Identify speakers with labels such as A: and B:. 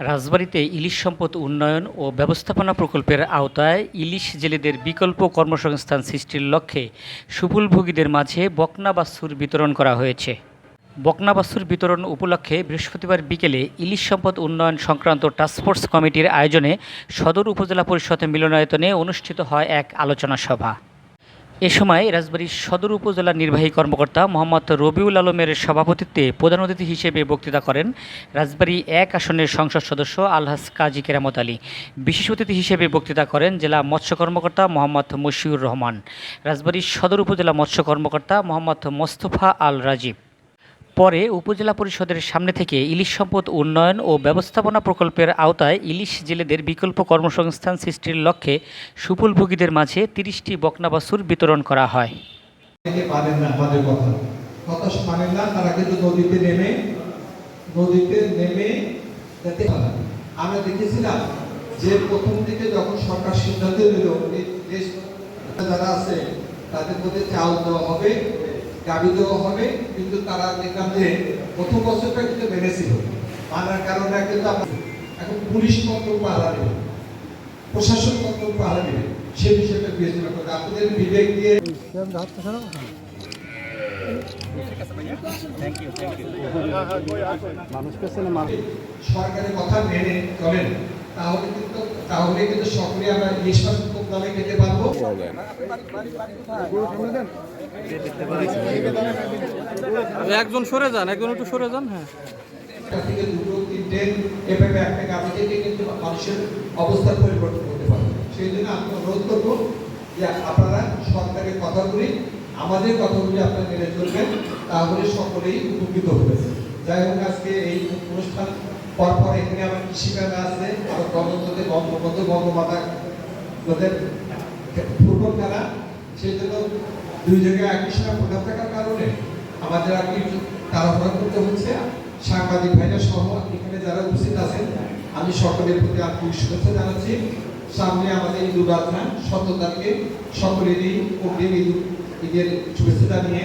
A: রাজবাড়ীতে ইলিশ সম্পদ উন্নয়ন ও ব্যবস্থাপনা প্রকল্পের আওতায় ইলিশ জেলেদের বিকল্প কর্মসংস্থান সৃষ্টির লক্ষ্যে সুফলভোগীদের মাঝে বকনা বাছুর বিতরণ করা হয়েছে। বকনা বাছুর বিতরণ উপলক্ষে বৃহস্পতিবার বিকেলে ইলিশ সম্পদ উন্নয়ন সংক্রান্ত টাস্কফোর্স কমিটির আয়োজনে সদর উপজেলা পরিষদ মিলনায়তনে অনুষ্ঠিত হয় এক আলোচনা সভা। এ সময় রাজবাড়ীর সদর উপজেলা নির্বাহী কর্মকর্তা মোহাম্মদ রবিউল আলমের সভাপতিত্বে প্রধান অতিথি হিসেবে বক্তৃতা করেন রাজবাড়ী এক আসনের সংসদ সদস্য আলহাস কাজী কেরামত আলী। বিশেষ অতিথি হিসেবে বক্তৃতা করেন জেলা মৎস্য কর্মকর্তা মোহাম্মদ মশিউর রহমান। রাজবাড়ীর সদর উপজেলা মৎস্য কর্মকর্তা মোহাম্মদ মোস্তফা আল রাজীব পরে উপজেলা পরিষদের সামনে থেকে ইলিশ সম্পদ উন্নয়ন ও ব্যবস্থাপনা প্রকল্পের আওতায় ইলিশ জেলেদের বিকল্প কর্মসংস্থান সৃষ্টির লক্ষ্যে সুফলভোগীদের মাঝে তিরিশটি বকনাবাসুর বিতরণ করা হয়।
B: আমরা দেখেছিলাম যে প্রথম যখন সরকার সিদ্ধান্ত নিল যারা আছে, তাদের মধ্যে চাল দেওয়া হবে গাবি দেওয়া হবে কিন্তু তারা দেখলাম যে প্রথম বছরটা কিন্তু মেনেছিল। মানার কারণে কিন্তু এখন পুলিশ তন্ত্র পাহারা দেবে প্রশাসন তন্ত্র পাহারা দেবে সে বিষয়টা বিবেচনা করে আপনাদের বিবেক দিয়ে সরকারের কথা মেনে চলেন। তাহলে কিন্তু তাহলে কিন্তু সকলে আমরা মুক্ত দলে খেতে পারব।
C: একজন সরে যান একজন একটু সরে যান হ্যাঁ।
B: থেকে দুটো তিনটে এভাবে একটা গাড়ি থেকে কিন্তু মানুষের অবস্থার পরিবর্তন করতে পারবে। সেই জন্য আমি অনুরোধ করব যে আপনারা সরকারের কথাগুলি আমাদের কথাগুলি আপনারা মেনে চলবেন তাহলে সকলেই উপকৃত হবে যাই হোক, আজকে এই অনুষ্ঠান পরপর এখানে আমার কৃষি মেলা আছে, আবার গণতন্ত্রে বঙ্গবন্ধু বঙ্গমাতা ফুটবল খেলা। সেই জন্য দুই জায়গায় একই সময় প্রোগ্রাম থাকার কারণে আমাদের আর কি তাড়াহুড়া করতে হচ্ছে। সাংবাদিক ভাইরা সহ এখানে যারা উপস্থিত আছেন, আমি সকলের প্রতি আন্তরিক শুভেচ্ছা জানাচ্ছি। সামনে আমাদের ঈদ উল আজহা, সতেরো তারিখে সকলেরই অগ্রিম ঈদ ঈদের শুভেচ্ছা জানিয়ে